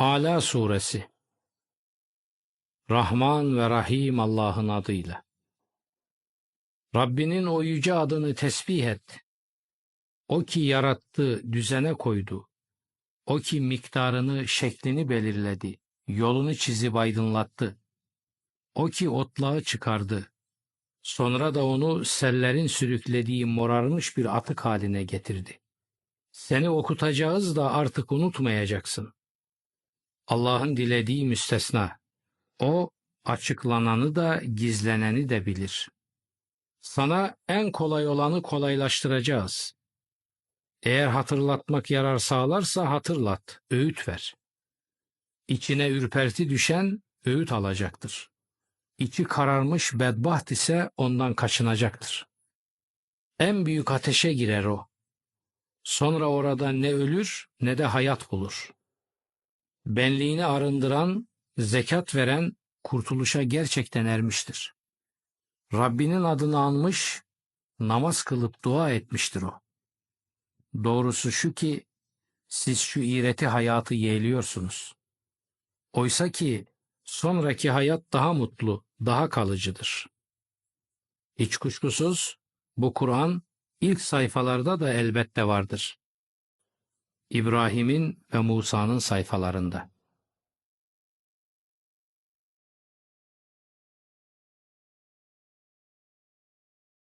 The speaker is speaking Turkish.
Ala Suresi Rahman ve Rahim Allah'ın adıyla. Rabbinin o yüce adını tesbih et. O ki yarattı, düzene koydu. O ki miktarını, şeklini belirledi, yolunu çizip aydınlattı. O ki otlağı çıkardı. Sonra da onu sellerin sürüklediği morarmış bir atık haline getirdi. Seni okutacağız da artık unutmayacaksın. Allah'ın dilediği müstesna. O açıklananı da gizleneni de bilir. Sana en kolay olanı kolaylaştıracağız. Eğer hatırlatmak yarar sağlarsa hatırlat, öğüt ver. İçine ürperti düşen öğüt alacaktır. İçi kararmış bedbaht ise ondan kaçınacaktır. En büyük ateşe girer o. Sonra orada ne ölür ne de hayat bulur. Benliğini arındıran, zekat veren kurtuluşa gerçekten ermiştir. Rabbinin adını anmış, namaz kılıp dua etmiştir o. Doğrusu şu ki siz şu iğreti hayatı yeğliyorsunuz. Oysa ki sonraki hayat daha mutlu, daha kalıcıdır. Hiç kuşkusuz bu Kur'an ilk sayfalarda da elbette vardır. İbrahim'in ve Musa'nın sayfalarında.